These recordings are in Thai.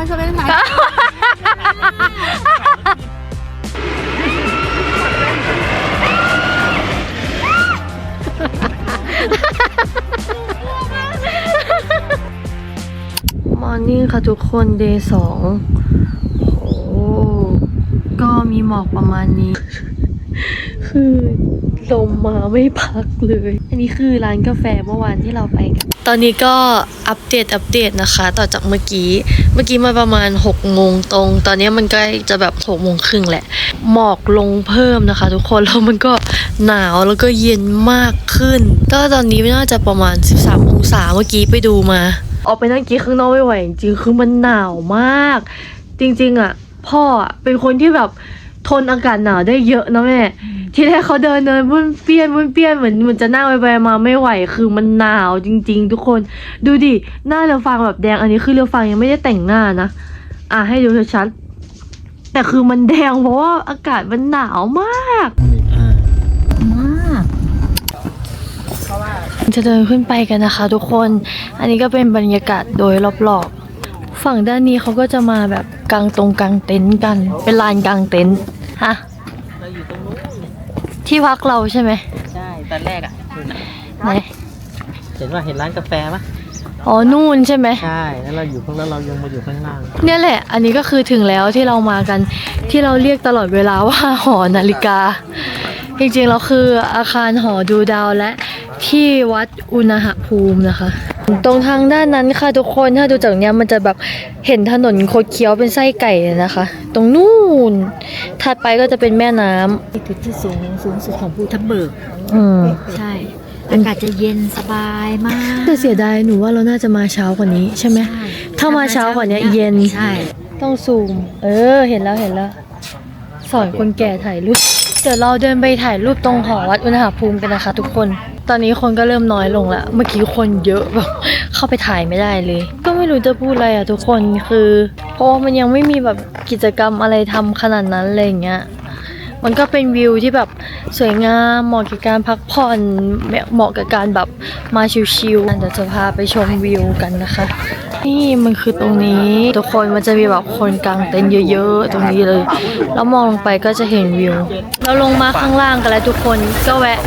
มาชวนเล่นไหมมอร์นิ่งค่ะทุกคนเดย์สองโอ้ก็มีหมอกประมาณนี้ คือลมมาไม่พักเลย อันนี้คือร้านกาแฟเมื่อวานที่เราไปกัน ตอนนี้ก็อัปเดตอัปเดตนะคะ ต่อจากเมื่อกี้ เมื่อกี้มาประมาณ6โมงตรง ตอนนี้มันใกล้จะแบบ6โมงครึ่งแหละ หมอกลงเพิ่มนะคะ ทุกคน แล้วมันก็หนาวแล้วก็เย็นมากขึ้น ก็ตอนนี้น่าจะประมาณ 13 องศาเมื่อกี้ไปดูมา ออกไปนั่งกินข้างนอกไม่ไหวจริงๆคือมันหนาวมาก จริงๆอะพ่อเป็นคนที่แบบ ทนอากาศหนาวได้เยอะนะแม่ ที่แรกเขาเดินเดินมุ่นเปี้ยนมุ่นเปี้ยนเหมือนเหมือนจะนั่งไปไปมาไม่ไหวคือมันหนาวจริง ๆ ทุกคน ดูดิหน้าเรียวฟางแบบแดงอันนี้คือเรียวฟางยังไม่ได้แต่งหน้านะอะให้ดูชัดๆแต่คือมันแดงเพราะว่าอากาศมันหนาวมากมากจะเดินขึ้นไปกันนะคะ ทุกคน อันนี้ก็เป็นบรรยากาศโดยรอบๆฝั่งด้านนี้เขาก็จะมาแบบกางตรงกางเต็นท์กัน เป็นลานกางเต็นท์ ฮะเราอยู่ตรงนู้นที่พักเราใช่ไหมใช่ตอนแรกอะนู่นน่ะไหนเห็นว่าเห็นร้านกาแฟปะอ๋อนู่นใช่ไหมใช่แล้วเราอยู่ข้างแล้วเรายังมาอยู่ข้างล่างเนี่ยแหละ อันนี้ก็คือถึงแล้วที่เรามากันที่เราเรียกตลอดเวลาว่าหอนาฬิกา จริงๆแล้วคืออาคารหอดูดาวและที่วัดอุณหภูมินะคะ ตรงทางด้านนั้นค่ะทุกคนถ้าดูจากเนี้ยมันจะแบบเห็นถนนโคดเคี้ยวเป็นไส้ไก่เลยนะคะ ตรงนู่นถัดไปก็จะเป็นแม่น้ำจุดที่สูงสูงสุดของภูทับเบิก อืมใช่ อากาศจะเย็นสบายมากแต่เสียดายหนูว่าเราน่าจะมาเช้ากว่านี้ใช่ไหมใช่ถ้ามาเช้ากว่านี้เย็นใช่ต้องซูม เออ เห็นแล้วเห็นแล้ว สอนคนแก่ถ่ายรูปเดี๋ยวเราเดินไปถ่ายรูปตรงหอวัดอุณหภูมิกันนะคะ ทุกคน ตอนนี้คนก็เริ่มน้อยลงละเมื่อกี้คนเยอะแบบเข้าไปถ่ายไม่ได้เลย ก็ไม่รู้จะพูดอะไรอะทุกคนคือ เพราะว่ามันยังไม่มีแบบกิจกรรมอะไรทำขนาดนั้นอย่างเงี้ย มันก็เป็นวิวที่แบบสวยงามเหมาะกับการพักผ่อนเหมาะกับการแบบมาชิลๆเดี๋ยวจะพาไปชมวิวกันนะคะ นี่มันคือตรงนี้ทุกคนมันจะมีแบบคนกลางเต็นท์เยอะ ๆ ตรงนี้เลย แล้วมองลงไปก็จะเห็นวิว เราลงมาข้างล่างกันแล้วทุกคนก็แวะ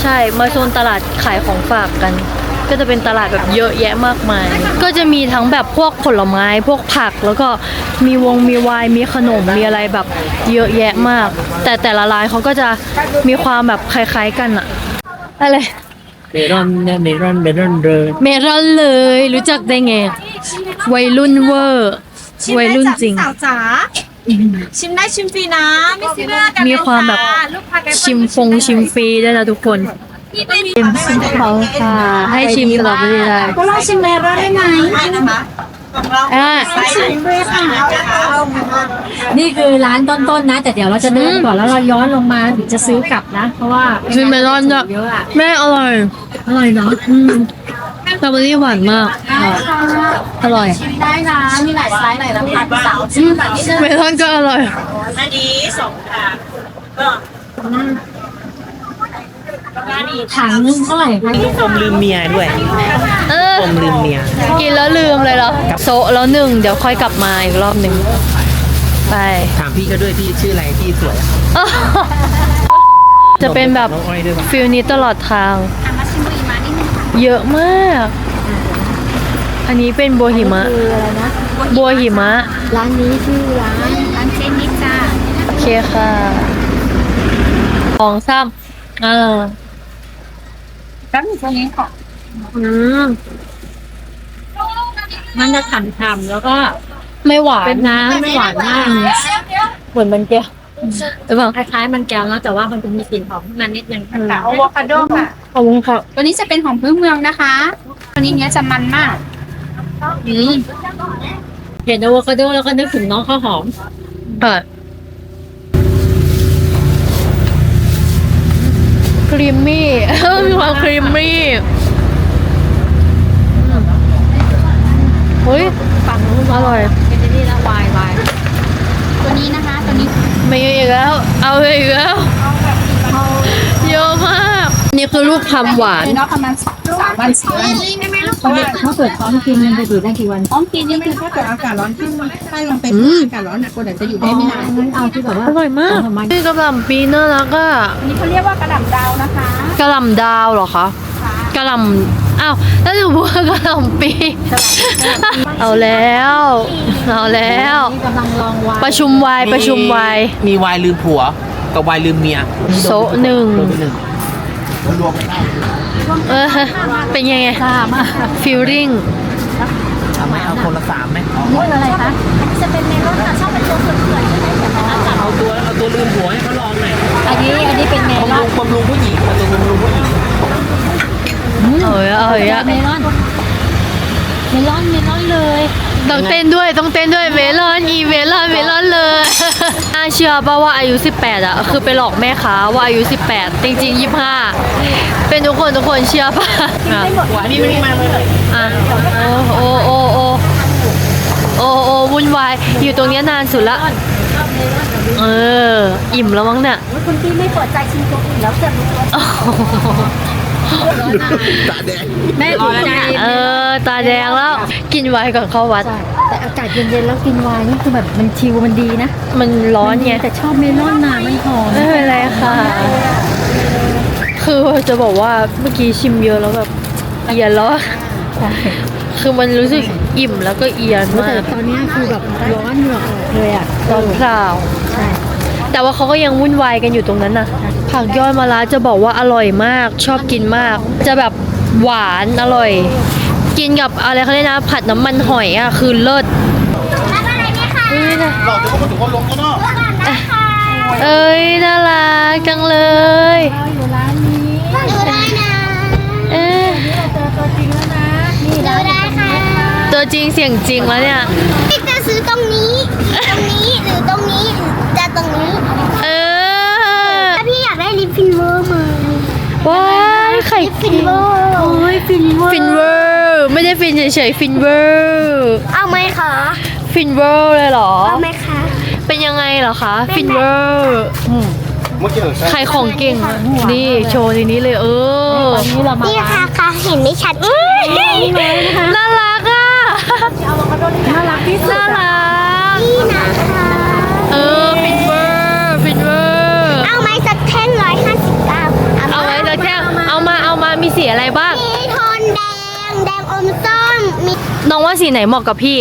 ใช่มาโซนตลาดขายของฝากกัน ก็จะเป็นตลาดแบบเยอะแยะมากมาย ก็จะมีทั้งแบบพวกผลไม้พวกผักแล้วก็มีวงมีไวน์มีขนมมีอะไรแบบเยอะแยะมาก แต่แต่ละร้านเขาก็จะมีความแบบคล้ายๆกันอะอะไรเมรอนเนี่ยเมรอนเมรอนเรนเมรอนเลยรู้จักได้ไงวัยรุ่นเวอร์วัยรุ่นจริง สาวจ๋าชิมได้ชิมฟรีนะ ไม่ซีเรียสกันมีความแบบลูกค้าแกชิมฟงชิมฟรีด้วยนะทุกคน ชิมเขาค่ะ ให้ชิมตลอดเวลาก็ลองชิมเมลอนได้ไหมนะคะอ่าชิมด้วยค่ะนี่คือร้านต้นๆนะ แต่เดี๋ยวเราจะเดินก่อนแล้วเราย้อนลงมาถึงจะซื้อกลับนะ เพราะว่าชิมเมลอนจ้ะเยอะอะแม่อร่อย อร่อยเนาะอืมสตรอเบอรี่หวานมาก อร่อย ชิมได้นะ มีหลายไซส์หลายราคาสาวชิมแบบนี้เลยเมลอนก็อร่อยอันนี้สองค่ะก็ ถังนึงเท่าไหร่คะอมลืมเมียด้วย เอออมลืมเมีย กินแล้วลืมเลยเหรอโซะแล้วหนึ่งเดี๋ยวค่อยกลับมาอีกรอบหนึ่งไป ถามพี่ก็ด้วยพี่ชื่ออะไรพี่สวย จะเป็นแบบน้องอ้อยด้วยปะ ฟิลนี้ตลอดทาง เยอะมาก อันนี้เป็นบัวหิมะ คืออะไรนะ บัวหิมะ ร้านนี้ชื่อร้าน ร้านเจนิดจ้า โอเคค่ะสองสามอ่า แป๊บนึงตรงนี้ขออืมมันจะฉ่ำๆแล้วก็ไม่หวานเป็นน้ำไม่หวานมาก เหมือนมันแก้วหรือเปล่าคล้ายๆมันแก้วนะแต่ว่ามันจะมีกลิ่นหอมขึ้นมานิดนึงค่ะอะโวคาโดค่ะขอบคุณครับตัวนี้จะเป็นของพื้นเมืองนะคะ ตัวนี้เนี้ยจะมันมากอืมเห็นอะโวคาโดแล้วก็นึกถึงน้องข้าวหอมค่ะ ครีมมี่ มีความครีมมี่เฮ้ยฝั่งนู้นอร่อย เป็นนี่แล้ววายวายตัวนี้นะคะตัวนี้มีอีกแล้ว เอาอีกแล้ว เยอะมาก นี่คือลูกทำหวาน เนาะประมาณสามวันสี่วัน เขาเด็กเขาเปิดพร้อมกินมันจะอยู่ได้กี่วันอ้อมกินนี่คือถ้าเกิดอากาศร้อนขึ้นถ้าลงไปอากาศร้อนหนักกว่าจะอยู่ได้ไม่นานงั้นเอาที่แบบว่าอร่อยมากทำไมนี่กระหล่ำปีน่ารักอะนี่เขาเรียกว่ากระดับดาวนะคะกระหล่ำดาวเหรอคะกระหล่ำอ้าวแล้วหนูพูดว่ากระหล่ำปีเอาแล้ว เอาแล้วนี่กำลังลองวางประชุมวายประชุมวายมีวายลืมผัวกับวายลืมเมียโซะหนึ่งโดนไปหนึ่ง เออ เป็นยังไงทราบมากฟิลลิ่งเอาไหมเอาคนละสามไหมเอานี่อะไรคะจะเป็นเมลอนค่ะชอบเป็นตัวเปื่อยๆใช่ไหมแต่เป็นอากาศเอาตัวเอาตัวลืมผัวให้เขาลองหน่อยอันนี้อันนี้เป็นเมลบำอรุนงบำรุงผู้หญิงเอาตัวบำรุงผู้หญิงเอ้ยเอ้ยอะเมลอนเมลอนเมลอนเลย ต้องเต้นด้วยต้องเต้นด้วยเมลอนอีเมลอนเมลอนเลยน่า เชื่อป่าว่าอายุ 18 อะ คือไปหลอกแม่ค้าว่าอายุ 18 จริง ๆ 25 เป็นทุกคนทุกคนเชื่อป่ะอะหวานนี่ไม่ได้มาเลยอะโอ้โอ้โอ้โอ้โอ้โอ้วุ่นวาย อยู่ตรงเนี้ยนานสุดละ เออ อิ่มแล้วมั้งเนี่ยคุณพี่ไม่เปิดใจชิมตัวอื่นแล้วจะรู้ ตัวแม่ถูกใจเออ ตาแดงแล้ว กินไวน์ก่อนเข้าวัดใช่แต่อากาศเย็นๆแล้วกินไวน์นี่คือแบบมันชิลมันดีนะ มันร้อนไงแต่ชอบเมลอนน่ะมันหอมไม่เป็นไรค่ะ คือจะบอกว่าเมื่อกี้ชิมเยอะแล้วแบบเอียนแล้วอะคือมันรู้สึกอิ่มแล้วก็เอียนแต่มากตอนเนี้ยคือแบบร้อนเหงื่อออกเลยอะตอนเปล่าใช่ แต่ว่าเขาก็ยังวุ่นวายกันอยู่ตรงนั้นน่ะผักยอดมะระจะบอกว่าอร่อยมาก ชอบกินมาก จะแบบหวานอร่อย กินกับอะไรเขาเรียกนะ ผัดน้ำมันหอยอะคือเลิศเอ้ยน่ะเอ้ยน่ารักจังเลยอยู่ร้านนี้ดูได้นะเอ๊ะเจอตัวจริงแล้วนะนี่ดูได้ค่ะตัวจริงเสียงจริงแล้วเนี่ยพี่จะซื้อตรงนี้ ตรงนี้หรือตรงนี้หรือจะตรงนี้ เออ ถ้าพี่อยากได้ลิป ฟินเวอร์มาว้ายไข่ลิปฟินเวอร์โอ้ยฟินเวอร์ฟินเวอร์ไม่ได้ฟินเฉยๆฟินเวอร์เอาไหมคะฟินเวอร์เลยเหรอเอาไหมคะเป็นยังไงเหรอคะฟินเวอร์ใครของเก่งอะนี่โชว์ทีนี้เลยเออตอนนี้เรามานี่ร้าค่ะนค่ะเห็นไม่ชัดน่ารักอะน่ารักที่สุดน่าอะรัก มาเอามามีสีอะไรบ้าง มีโทนแดง แดงอมส้ม มีน้องว่าสีไหนเหมาะกับพี่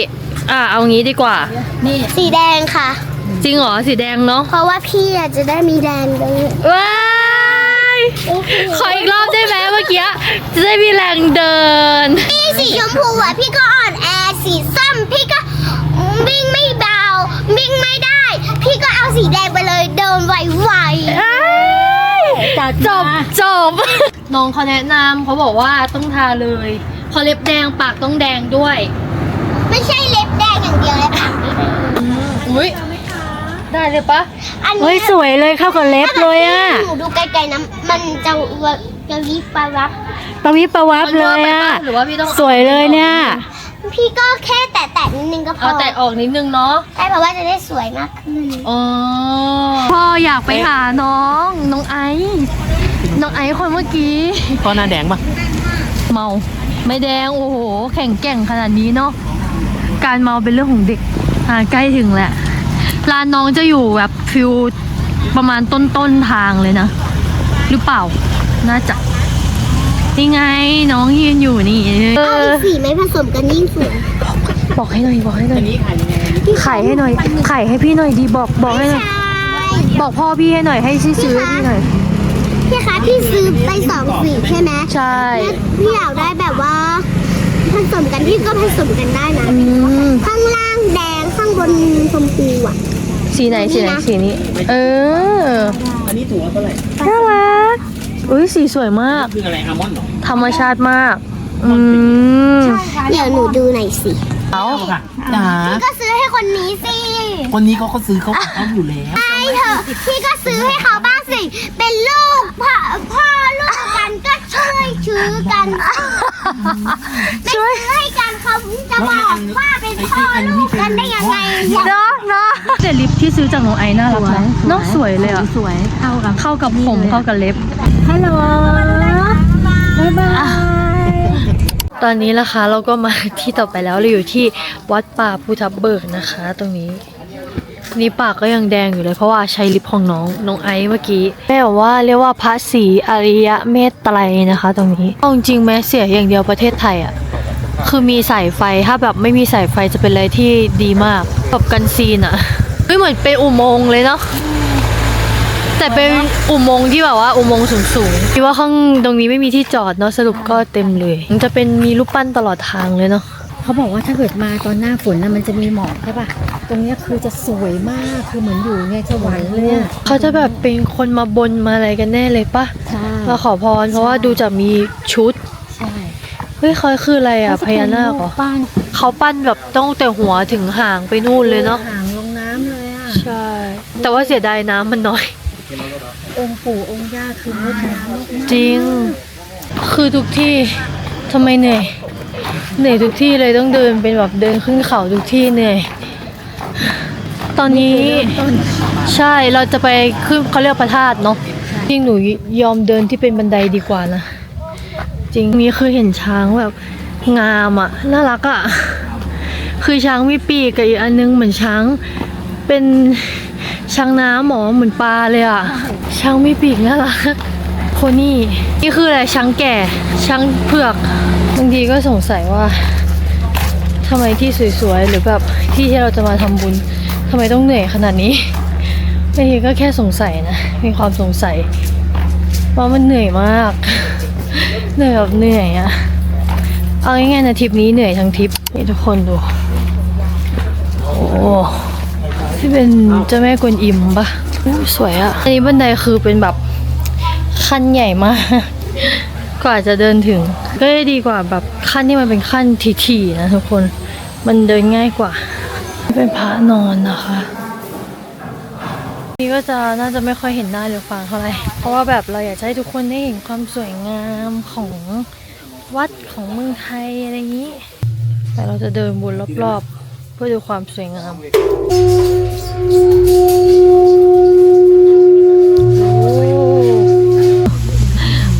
อะเอางี้ดีกว่า นี่สีแดงค่ะ จริงเหรอ สีแดงเนาะ เพราะว่าพี่อาจจะได้มีแดงด้วยว้ายขออีกรอบได้ไหมเมื่อกี้ จะได้มีแรงเดิน พี่สีชมพูอะพี่ก็อ่อนแอ สีส้มพี่ก็วิ่งไม่เบา วิ่งไม่ได้ พี่ก็เอาสีแดงไปเลยเดินไวจัดจบมาจบ น้องเขาแนะนำเขาบอกว่าต้องทาเลยพอเล็บแดงปากต้องแดงด้วยๆไม่ใช่เล็บแดงอย่างเดียวเลยค่ะอุ้ยได้เลยปะอันเฮ้ยเนี้ยสวยเลยเข้ากับเล็บเลยอะหนูดูไกลๆนะมันจะวะจะวิบปะวับประวิบประวับเลยอะหรือว่าพี่ต้องสวยเลยเนี่ย พี่ก็แค่แตะๆนิดนึงก็พเอาอแต่ออกนิดนึงเนาะใช่เพราะว่าจะได้สวยมากขึ้น อ๋อพ่ออยากไปหาน้องน้องไอซ์ น้องไอซ์คนเมื่อกี้พ่อหน้าแดงปะเมาไม่แดงโอ้โห แข่งแกร่งขนาดนี้เนาะการเมาเป็นเรื่องของเด็กอ่าใกล้ถึงแหละร้านน้องจะอยู่แบบฟิวประมาณต้นต้นๆทางเลยนะ หรือเปล่า น่าจะนี่ไงน้องยืนอยู่นี่เอเอาออีกสีไหมผสมกันยิ่งสวยบอกให้หน่อยบอกให้หน่ออัยนนี้ขายยังไงไข่ให้หน่อยไข่ให้พี่หน่อยดีบอกบอกให้หน่อย ใช่บอกพ่อพี่ให้หน่อยให้ซื้อให้พี่หน่อย พี่คะพี่ซื้อไปสองสีใช่ไหมใช่แล้วพี่อยากได้แบบว่าผสมกันพี่ก็ผสมกันได้นะ อืม ข้างล่างแดงข้างบนชมพูอะ สีไหนสีไหนสีนี้ เออ อันนี้ถูกเท่าไหร่น่ารัก อุ้ยสีสวยมาก คืออะไรอัลมอนด์เหรอธรรมชาติมาก อืมเดี๋ยวหนูดูหน่อยสิเอาค่ะจ๋าก็ซื้อให้คนนี้สิคนนี้เขาก็ซื้อเขาของเขาอยู่แล้วไอ้เถอะพี่ก็ซื้อให้เขาบ้างสิ เป็นลูก พ่อพ่อลูกกันก็ช่วยชื้อกันไม่ซื้อให้กันเขาจะบอกว่าเป็นพ่อลูกกันได้ยังไงเนาะเนาะแต่ลิปที่ซื้อจากน้องไอน่ารักนะเนาะสวยเลยอะสวยเข้ากับเข้ากับผมเข้ากับเล็บฮัลโหลบ๊ายบายตอนนี้นะคะเราก็มาที่ต่อไปแล้วเราอยู่ที่วัดป่าภูทับเบิกนะคะ ตรงนี้ นี่ปากก็ยังแดงอยู่เลยเพราะว่าใช้ลิปของน้องน้องไอซ์เมื่อกี้แม่บอกว่าเรียกว่าพระศรีอริยเมตไตรนะคะ ตรงนี้เอาจริงๆแม้เสียอย่างเดียวประเทศไทยอะ่ะคือมีสายไฟถ้าแบบไม่มีสายไฟจะเป็นอะไรที่ดีมากแบบกันซีนอะ่ะไม่เหมือนเป็นอุโมงค์เลยเนาะแต่เป็นอุโมงค์ที่แบบว่าอุโมงค์สูงๆที่ว่าข้างตรงนี้ไม่มีที่จอดเนาะสรุปก็เต็มเลยมันจะเป็นมีรูปปั้นตลอดทางเลยเนาะ เขาบอกว่าถ้าเกิดมาตอนหน้าฝนนะมันจะมีหมอกใช่ปะตรงเนี้ยคือจะสวยมากคือเหมือนอยู่ในสวรรค์เลยอะเขาจะแบบเป็นคนมาบนมาอะไรกันแน่เลยปะใช่มาขอพรเพราะว่าดูจะมีชุดใช่เฮ้ยเขาคืออะไรอะพญานาคเหรอป้านเขาปั้นแบบต้องแต่หัวถึงหางไปนู่นเลยเนาะหางลงน้ำเลยอะใช่ แต่ว่าเสียดายน้ำมันน้อย องค์ปู่องค์ย่าคืองดงามมากจริง คือทุกที่ทำไมเหนื่อย เหนื่อยทุกที่เลยต้องเดินเป็นแบบเดินขึ้นเขาทุกที่เหนื่อย ตอนนี้ใช่เราจะไปขึ้นเขาเรียกพระธาตุเนาะจริงหนูยอมเดินที่เป็นบันไดดีกว่านะ จริงนี่คือเห็นช้างแบบงามอะน่ารักอะคือช้างมีปีกกับอีกอันนึงเหมือนช้างเป็นช้างน้ำหมอเหมือนปลาเลยอะช้างมีปีกน่ารักโคนี่นี่คืออะไรช้างแก่ช้างเผือก บางทีก็สงสัยว่าทำไมที่สวยๆ หรือแบบที่ที่เราจะมาทำบุญทำไมต้องเหนื่อยขนาดนี้บางทีก็แค่สงสัยนะ มีความสงสัยว่ามันเหนื่อยมาก เหนื่อยแบบเหนื่อยอะเอาง่ายๆนะทริปนี้เหนื่อยทั้งทริปนี่ทุกคนดู โอ้ที่เป็นเจ้าแม่กวนอิมปะสวยอะอันนี้บันไดคือเป็นแบบขั้นใหญ่มาก กว่าจะเดินถึง ก็จะดีกว่าแบบขั้นที่มันเป็นขั้นถี่ๆนะทุกคนมันเดินง่ายกว่า เป็นพระนอนนะคะนี่ก็จะน่าจะไม่ค่อยเห็นหน้าหรือฟังเท่าไหร่เพราะว่าแบบเราอยากให้ทุกคนได้เห็นความสวยงามของวัดของเมืองไทยอะไรอย่างนี้ แต่เราจะเดินวนรอบๆ เพื่อดูความสวยงาม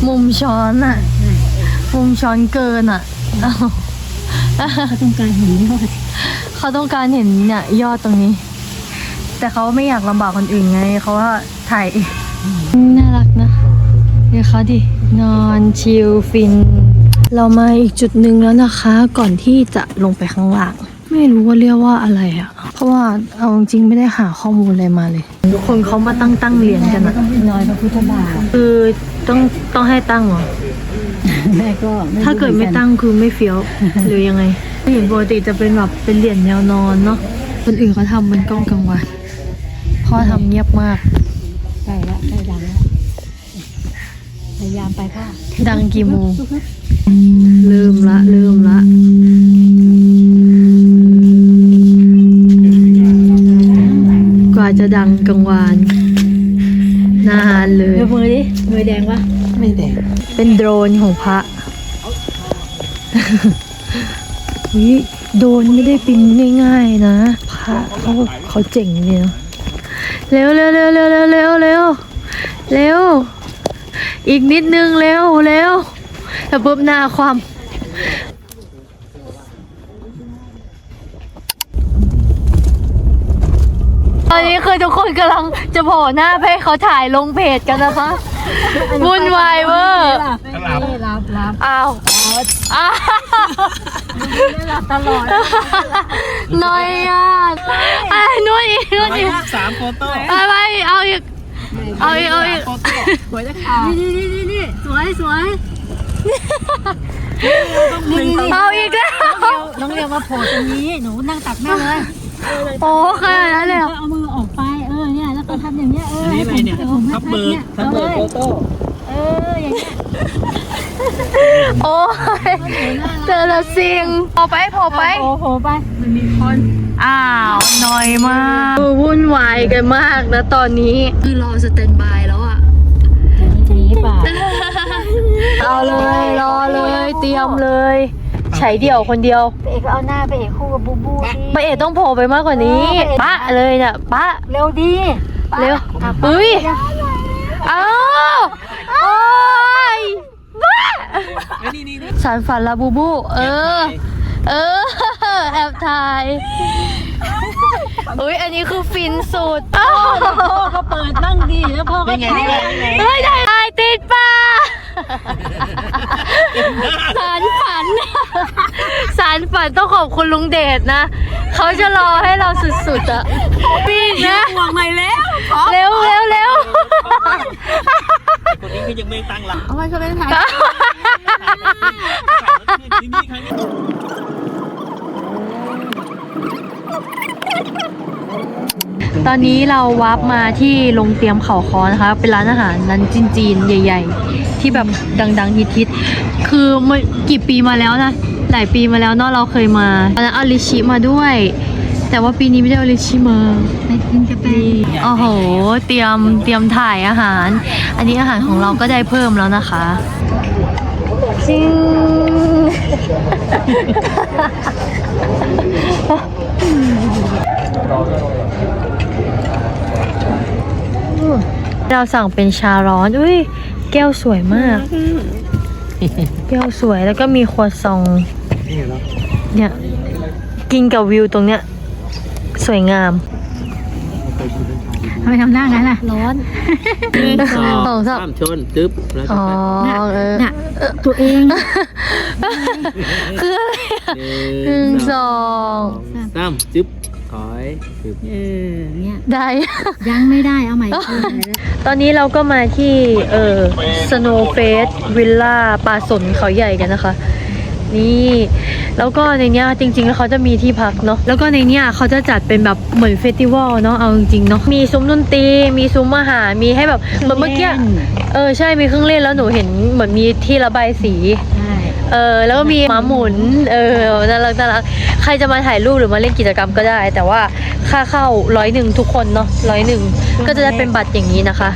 มุมช้อนอะมุมช้อนเกินอะเขาต้องการเห็นยอดเขาต้องการเห็นเนี่ยยอดตรงนี้ แต่เขาไม่อยากลำบากคนอื่นไงเขาว่าถ่ายเองน่ารักนะเดี๋ยวเขาดิ นอนชิลฟิน เรามาอีกจุดหนึ่งแล้วนะคะ ก่อนที่จะลงไปข้างล่าง ไม่รู้ว่าเรียกว่าอะไรอะ เพราะว่าเอาจริงๆไม่ได้หาข้อมูลอะไรมาเลย ทุกคนเขามาตั้งตั้งเหรียญกันอะต้องน้อยพระพุทธบาทคือต้องต้องให้ตั้งเหรอแม่ก็ถ้าเกิดไม่ตั้งคือไม่เฟี้ยวหรือยังไงเห็นปกติจะเป็นแบบเป็นเหรียญแนวนอนเนาะคนอื่นเขาทำมันกล้องกลางวันพ่อทำเงียบมากใกล้ละใกล้ดังละพยายามไปค่ะดังกี่โมงเริ่มละเริ่มละาจะดังกังวาน นานเลย มือดิมือแดงปะไม่แดงเป็นโดรนของพระวิโดนไม่ได้ปินง่าย ๆ นะ พระเขาเขาเจ๋งเนี่ยเร็วเร็วเร็วเร็วเร็วเร็วเร็วอีกนิดนึงเร็วเร็วแต่ปุ๊บหน้าความ อนนี้คือทุกคนกำลังจะโผล่หน้าไปให้เขาถ่ายลงเพจกันนะคะวุ่นวายเวอร์นี่รับรับอ้าวอ้าวตลอดน้อยอะไอ้นวดอีกนวดอีกสามโฟโต้ไปไปเอาอีกเอาอีกเอาอีกนี่นี่นี่นี่สวยสวยเอาอีกแล้วน้องเรียวมาโผล่ตรงนี้หนูนั่งตักแม่เลยโอ้ขนาดนั้นเลยเหร อเอามือออกไปเออเนี่ยแล้วก็ทำอย่างเงี้ยเอออันนี้อะไรเนี่ยให้ผมทับเบิร์กทับเบิร์กโฟโต้เอออย่างเงี้ยโอ้ยเจอแล้วสิงพอไปพอไปโอ้โหไปมันมีคนอ้าวน้อยมากวุ่นวายกันมากนะตอนนี้คือรอสแตนบายแล้วอะจะหนีป่ะเอาเลยรอเลยเตรียมเลย ใช้เดี่ยวคนเดียวเอกเอาหน้าไปเอกคู่กับบูบูดิป้าเอ๋ต้องโผล่ไปมากกว่านี้เออปะเลยเนี่ยปะเร็วดีเร็วเฮ้ยเอ้าโอ้ยบ้านี่นี่นี่สารฝันลาบูบู เออ เออ แอบถ่ายอุ้ยอันนี้คือฟินสุดพ่อก็เปิดบ้างดีแล้วพ่อก็นี่ไงนี่ไงนี่ไงเฮ้ยได้ถ่ายติดป่า สารฝัน สารฝันต้องขอบคุณลุงเดชนะ เขาจะรอให้เราสุดๆอะปีนนะห่วงใหม่แล้วเร็วเร็วเร็วคนนี้คือยังไม่ตั้งหลักเอาไว้ก็เป็นถ่ายนี่นี่ครั้งนี้ตอนนี้เราวาร์ปมาที่โรงเตรียมเขาคอนะคะ เป็นร้านอาหารนั้นจีนๆใหญ่ ๆ ที่แบบดังๆฮิตๆคือเมื่อกี่ปีมาแล้วนะ หลายปีมาแล้วเนาะเราเคยมาตอนนั้นเอาลิชิมาด้วย แต่ว่าปีนี้ไม่ได้เอาลิชิมาไปกินกาแฟโอ้โห เตรียมเตรียมถ่ายอาหาร อันนี้อาหารของเราก็ได้เพิ่มแล้วนะคะจริงเราสั่งเป็นชาร้อน อุ้ยแก้วสวยมาก แก้วสวยแล้วก็มีครัวซองเนี่ย กินกับวิวตรงเนี้ย สวยงามทำไมทำหน้างั้นล่ะ ร้อน หนึ่งสสอองงสาม สามชนตึ๊บแล้วก็อ๋อไปเออน่ะตัวเอง คืออะไรอะหหนึ่นึ่งงสสององสามจึ๊บถอยตึ๊บ เออเนี่ยได้ ยังไม่ได้เอาใหม่คืนตอนนี้เราก็มาที่เออ Snow Face Villa ป่าสนเขาใหญ่กันนะคะ นี่ แล้วก็ในเนี้ยจริงๆแล้วเขาจะมีที่พักเนาะแล้วก็ในเนี้ยเขาจะจัดเป็นแบบเหมือนเฟสติวัลเนาะเอาจริงๆเนาะมีซุ้มดนตรีมีซุ้มอาหารมีให้แบบเหมือนเมื่อกี้เออใช่มีเครื่องเล่นแล้วหนูเห็นเหมือนมีที่ระบายสี ใช่ เออแล้วก็มีหมาหมุน เออน่ารักน่ารักใครจะมาถ่ายรูปหรือมาเล่นกิจกรรมก็ได้ แต่ว่าค่าเข้าร้อยหนึ่งทุกคนเนาะร้อยหนึ่งก็จะได้เป็นบัตรอย่างนี้นะคะ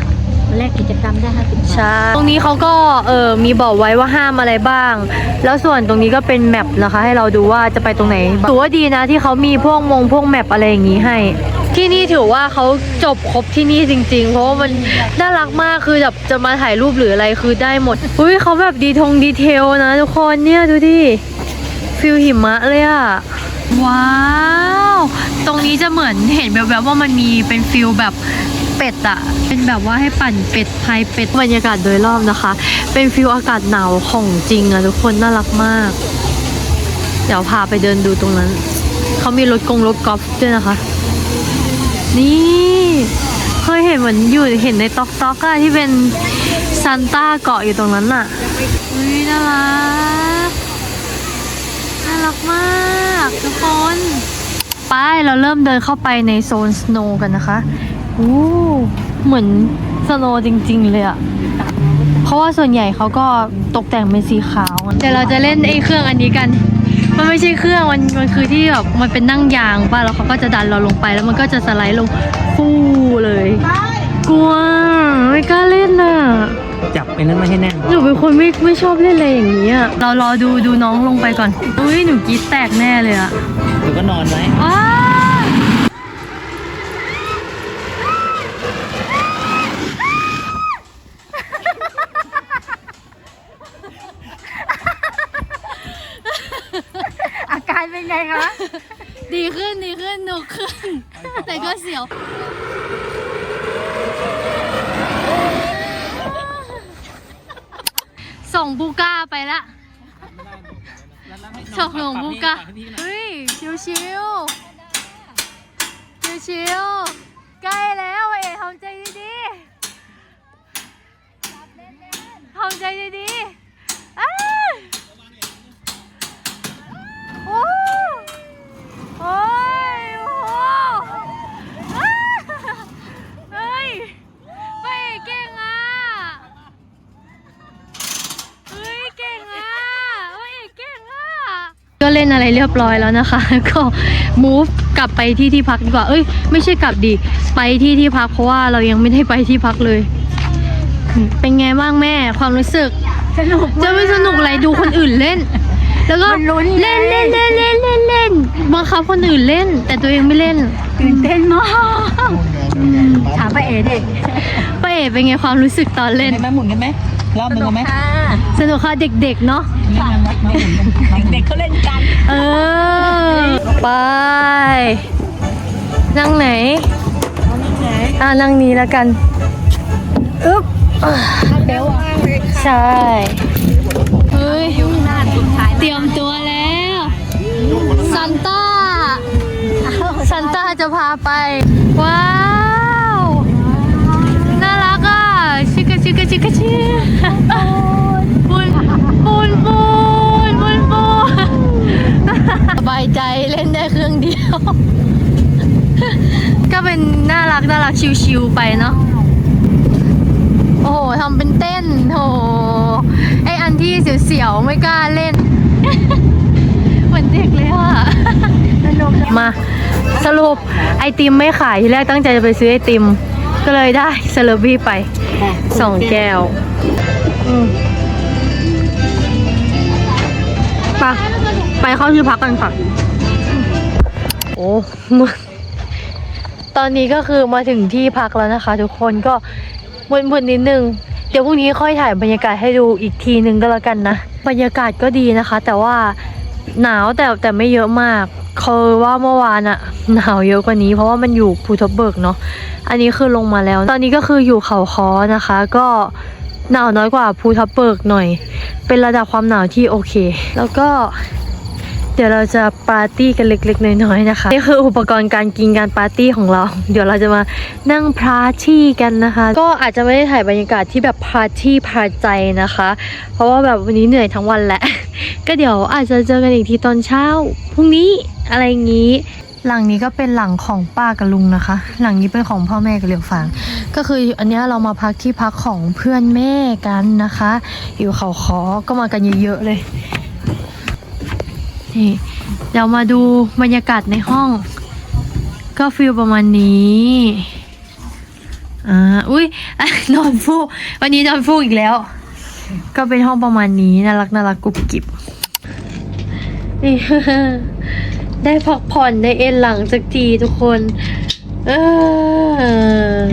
แลกกิจกรรมได้ห้าสิบบาทใช่ตรงนี้เขาก็เออมีบอกไว้ว่าห้ามอะไรบ้าง แล้วส่วนตรงนี้ก็เป็นแมปนะคะ ให้เราดูว่าจะไปตรงไหนถือว่าดีนะที่เขามีพวกมงพวกแมปอะไรอย่างนี้ให้ ที่นี่ถือว่าเขาจบครบที่นี่จริง ๆ เพราะว่ามันน่ารักมากคือแบบจะมาถ่ายรูปหรืออะไรคือได้หมดอุ้ยเขาแบบดีทงดีเทลนะทุกคนเนี่ยดูดิฟิลหิมะเลยอะว้าว ตรงนี้จะเหมือนเห็นแบบๆว่ามันมีเป็นฟิลแบบเป็ดอะเป็นแบบว่าให้ปั่นเป็ดพายเป็ดบรรยากาศโดยรอบนะคะ เป็นฟิลอากาศหนาวของจริงอะทุกคนน่ารักมาก เดี๋ยวพาไปเดินดูตรงนั้น เขามีรถกงรถกอล์ฟด้วยนะคะ นี่เคยเห็นเหมือนอยู่เห็นในต็อกต็อกอะที่เป็นซันต้าเกาะอยู่ตรงนั้นอะอุ้ยน่ารักน่ารักมากทุกคนไปเราเริ่มเดินเข้าไปในโซนสโนว์กันนะคะอู้เหมือนสโนว์จริง ๆ เลยอะเพราะว่าส่วนใหญ่เขาก็ตกแต่งเป็นสีขาวเดี๋ยวเราจะเล่นไอ้เครื่องอันนี้กัน มันไม่ใช่เครื่องมันมันคือที่แบบมันเป็นนั่งยางป่ะแล้วเขาก็จะดันเราลงไปแล้วมันก็จะสไลด์ลงฟูเลย กลัวไม่กล้าเล่นอะจับไอ้นั้นมาให้แน่นหนูเป็นคนไม่ไม่ชอบเล่นอะไรอย่างนี้อะเรารอดูดูน้องลงไปก่อนอุ้ยหนูกรีดแตกแน่เลยอะหนูก็นอนไว้ ส่งบูก้าไปละส่งหลวงบูก้าเฮ้ยชิวชิวชิวชิวๆใกล้แล้วเอ๋ทำใจดีๆทำใจดีๆอ้าโอ้โอ้ยโอ้โหอ้าเฮ้ยไปเก่งอะ เฮ้ยเก่งอะเฮ้ยเก่งอะ ก็เล่น อะไรเรียบร้อยแล้วนะคะ ก็ move กลับไปที่ที่พักดีกว่า เอ้ย ไม่ใช่กลับดิไปที่ที่พักเพราะว่าเรายังไม่ได้ไปที่พักเลย เป็นไงบ้างแม่ ความรู้สึก สนุกจะไม่สนุกอะไรดูคนอื่นเล่น แล้วก็มันลุ้นเล่นเล่นเล่นเล่นเล่นเล่นบังคับคนอื่นเล่น แต่ตัวเองไม่เล่นตื่นเต้นมากถามป้าเอ๋เด็กป้าเอ๋เป็นไงความรู้สึกตอนเล่น เห็นไหมหมุนกันไหม รอบหนึงเอาไหมสนุกค่ะเด็กๆเนาะ เด็กเขาเล่นกันเออ ไป นั่งไหน อ่านั่งนี้แล้วกัน อึ๊บใช่ เฮ้ยเตรียมตัวแล้วซันต้าซันต้าจะพาไป ว้าว น่ารักอะ ชิคกชิคกชิคกชิปูนปูนปูนปูนปูนสบายใจเล่นได้เครื่องเดียว ก็เป็นน่ารักน่ารักชิวๆไปเนาะโอ้โหทำเป็นเต้นโอ้โหไออันที่เสียวๆไม่กล้าเล่นเหมือนเด็กเลยอะมาสรุปไอติมไม่ขายที่แรกตั้งใจจะไปซื้อไอติม ก็เลยได้เซเลบี้ไปสองแก้วอืมไปไปเข้าที่พักกันค่ะ โอ้มึงตอนนี้ก็คือมาถึงที่พักแล้วนะคะ ทุกคนก็มึนๆนิดนึง เดี๋ยวพรุ่งนี้ค่อยถ่ายบรรยากาศให้ดูอีกทีนึงก็แล้วกันนะ บรรยากาศก็ดีนะคะ แต่ว่าหนาวแต่แต่ไม่เยอะมาก คือว่าเมื่อวานอะหนาวเยอะกว่านี้ เพราะว่ามันอยู่ภูทับเบิกเนาะอันนี้คือลงมาแล้ว ตอนนี้ก็คืออยู่เขาคอนะคะ ก็หนาวน้อยกว่าภูทับเบิกหน่อย เป็นระดับความหนาวที่โอเค แล้วก็เดี๋ยวเราจะปาร์ตี้กันเล็กๆ น้อยๆนะคะนี่คืออุปกรณ์การกินการปาร์ตี้ของเรา เดี๋ยวเราจะมานั่งพาร์ตี้กันนะคะ ก็อาจจะไม่ได้ถ่ายบรรยากาศที่แบบพาร์ตี้พาใจนะคะ เพราะว่าแบบวันนี้เหนื่อยทั้งวันแหละ ก็เดี๋ยวอาจจะเจอกันอีกทีตอนเช้าพรุ่งนี้ อะไรอย่างนี้ หลังนี้ก็เป็นหลังของป้ากับลุงนะคะ หลังนี้เป็นของพ่อแม่กับเหลียวฟาง ก็คืออันนี้เรามาพักที่พักของเพื่อนแม่กันนะคะ อยู่เขาคอก็มากันเยอะๆเลย นี่เดี๋ยวมาดูบรรยากาศในห้อง ก็ฟิลประมาณนี้อ่าอุ้ยนอนฟูกวันนี้นอนฟูกอีกแล้ว ก็เป็นห้องประมาณนี้น่ารักน่ารักกุบกิบนี่ ได้พักผ่อนในเอ็นหลังสักทีทุกคน เออ